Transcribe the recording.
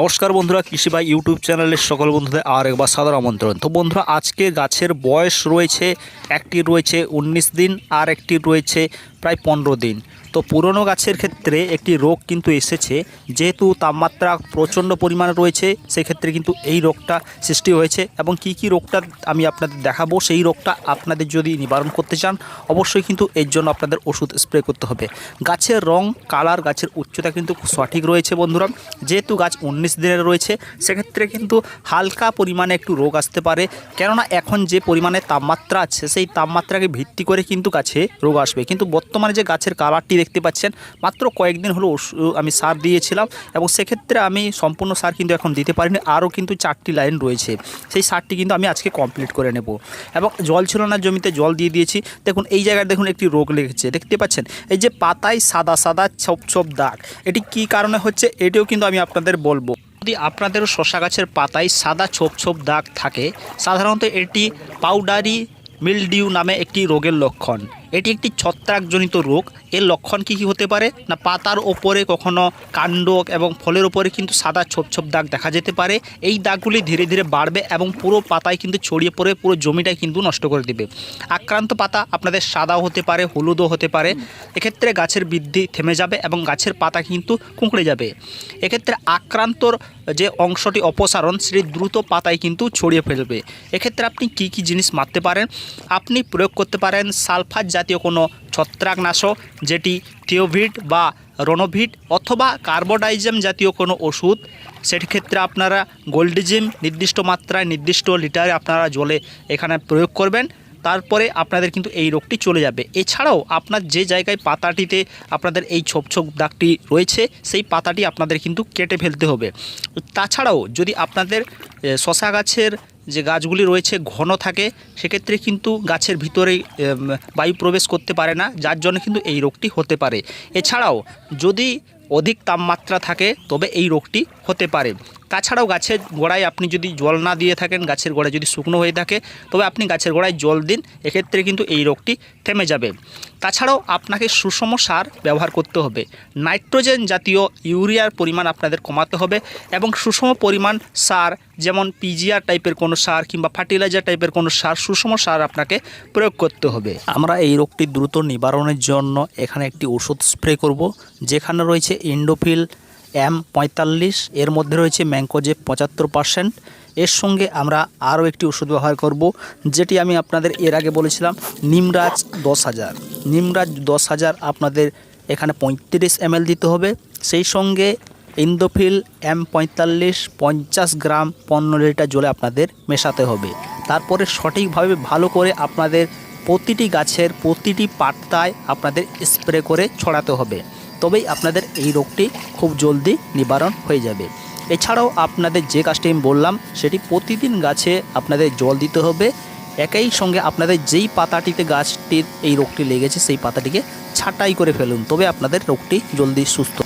নমস্কার বন্ধুরা, কৃষি ভাই ইউটিউব চ্যানেলের সকল বন্ধুদের আর একবার সাদর আমন্ত্রণ। তো বন্ধুরা, আজকে গাছের বয়স রয়েছে, একটি রয়েছে উনিশ দিন আর একটি রয়েছে প্রায় পনেরো দিন। তো পুরনো গাছের ক্ষেত্রে একটি রোগ কিন্তু এসেছে। যেহেতু তাপমাত্রা প্রচণ্ড পরিমাণে রয়েছে, সেক্ষেত্রে কিন্তু এই রোগটা সৃষ্টি হয়েছে এবং কি কি রোগটা আমি আপনাদের দেখাবো, সেই রোগটা আপনাদের যদি নিবারণ করতে চান, অবশ্যই কিন্তু এর জন্য আপনাদের ওষুধ স্প্রে করতে হবে। গাছের রং, কালার, গাছের উচ্চতা কিন্তু সঠিক রয়েছে বন্ধুরা। যেহেতু গাছ উনিশ দিনের রয়েছে, সেক্ষেত্রে কিন্তু হালকা পরিমাণে একটু রোগ আসতে পারে। কেননা এখন যে পরিমাণে তাপমাত্রা আছে, সেই তাপমাত্রাকে ভিত্তি করে কিন্তু গাছে রোগ আসবে। কিন্তু বর্তমানে যে গাছের কালারটি দেখতে পাচ্ছেন, মাত্র কয়েকদিন হলো আমি সার দিয়েছিলাম এবং সেক্ষেত্রে আমি সম্পূর্ণ সার কিন্তু এখন দিতে পারিনি, আরও কিন্তু চারটি লাইন রয়েছে। সেই সারটি কিন্তু আমি আজকে কমপ্লিট করে নেব। এবং জল ছিল না, জমিতে জল দিয়ে দিয়েছি। দেখুন, এই জায়গায় দেখুন একটি রোগ লেগেছে, দেখতে পাচ্ছেন? এই যে পাতায় সাদা সাদা ছোপ ছোপ দাগ, এটি কি কারণে হচ্ছে? এটিও কিন্তু আমি আপনাদের বলব। যদি আপনাদেরও শশা গাছের পাতায় সাদা ছোপ ছোপ দাগ থাকে, সাধারণত এটি পাউডারি মিলডিউ নামে একটি রোগের লক্ষণ। এটি একটি ছত্রাকজনিত রোগ। এর লক্ষণ কী কী হতে পারে? না, পাতার ওপরে কখনো কাণ্ড এবং ফলের ওপরে কিন্তু সাদা ছোপ ছোপ দাগ দেখা যেতে পারে। এই দাগগুলি ধীরে ধীরে বাড়বে এবং পুরো পাতায় কিন্তু ছড়িয়ে পড়ে, পুরো জমিটাই কিন্তু নষ্ট করে দেবে। আক্রান্ত পাতা আপনাদের সাদাও হতে পারে, হলুদও হতে পারে। এক্ষেত্রে গাছের বৃদ্ধি থেমে যাবে এবং গাছের পাতা কিন্তু কুঁকড়ে যাবে। এক্ষেত্রে আক্রান্তর যে অংশটি অপসারণ, সেটি দ্রুত পাতায় কিন্তু ছড়িয়ে ফেলবে। এক্ষেত্রে আপনি কি কি জিনিস মারতে পারেন? আপনি প্রয়োগ করতে পারেন সালফার জাতীয় কোনো ছত্রাকনাশক, যেটি থিওভিট বা রনোভিড অথবা কার্বোডাইজেম জাতীয় কোনো ওষুধ সেটি ক্ষেত্রে আপনারা গোল্ডিজিম নির্দিষ্ট মাত্রায়, নির্দিষ্ট লিটারে আপনারা জলে এখানে প্রয়োগ করবেন। তারপরে আপনাদের কিন্তু এই রোগটি চলে যাবে। এছাড়াও আপনার যে জায়গায় পাতাটিতে আপনাদের এই ছোপ ছোপ দাগটি রয়েছে, সেই পাতাটি আপনাদের কিন্তু কেটে ফেলতে হবে। তাছাড়াও যদি আপনাদের শশা গাছের যে গাছগুলি রয়েছে ঘন থাকে, সেক্ষেত্রে কিন্তু গাছের ভিতরে বায়ু প্রবেশ করতে পারে না, যার জন্য কিন্তু এই রোগটি হতে পারে। এছাড়াও যদি অধিক তাপমাত্রা থাকে, তবে এই রোগটি হতে পারে। তাছাড়াও গাছের গোড়ায় আপনি যদি জল না দিয়ে থাকেন, গাছের গোড়ায় যদি শুকনো হয়ে থাকে, তবে আপনি গাছের গোড়ায় জল দিন, এক্ষেত্রে কিন্তু এই রোগটি থেমে যাবে। তাছাড়াও আপনাকে সুষম সার ব্যবহার করতে হবে। নাইট্রোজেন জাতীয় ইউরিয়ার পরিমাণ আপনাদের কমাতে হবে এবং সুষম পরিমাণ সার, যেমন পিজিআর টাইপের কোনো সার কিংবা ফার্টিলাইজার টাইপের কোনো সার, সুষম সার আপনাকে প্রয়োগ করতে হবে। আমরা এই রোগটি দ্রুত নিবারণের জন্য এখানে একটি ওষুধ স্প্রে করব, যেখানে রয়েছে ইন্ডোফিল এম পঁয়তাল্লিশ, এর মধ্যে রয়েছে ম্যাঙ্কোজে পঁচাত্তর পার্সেন্ট এর সঙ্গে আমরা আরও একটি ওষুধ ব্যবহার করব, যেটি আমি আপনাদের এর আগে বলেছিলাম, নিমরাজ দশ হাজার। নিমরাজ দশ হাজার আপনাদের এখানে পঁয়ত্রিশ এমএল দিতে হবে। সেই সঙ্গে ইন্দোফিল এম পঁয়তাল্লিশ, পঞ্চাশ গ্রাম পনেরো লিটার জলে আপনাদের মেশাতে হবে। তারপরে সঠিকভাবে ভালো করে আপনাদের প্রতিটি গাছের প্রতিটি পাতায় আপনাদের স্প্রে করে ছড়াতে হবে। তবেই আপনাদের এই রোগটি খুব জলদি নিবারণ হয়ে যাবে। এছাড়াও আপনাদের যে কাজটি আমি বললাম, সেটি প্রতিদিন গাছে আপনাদের জল দিতে হবে। একই সঙ্গে আপনাদের যেই পাতাটিতে গাছটির এই রোগটি লেগেছে, সেই পাতাটিকে ছাঁটাই করে ফেলুন, তবে আপনাদের রোগটি জলদি সুস্থ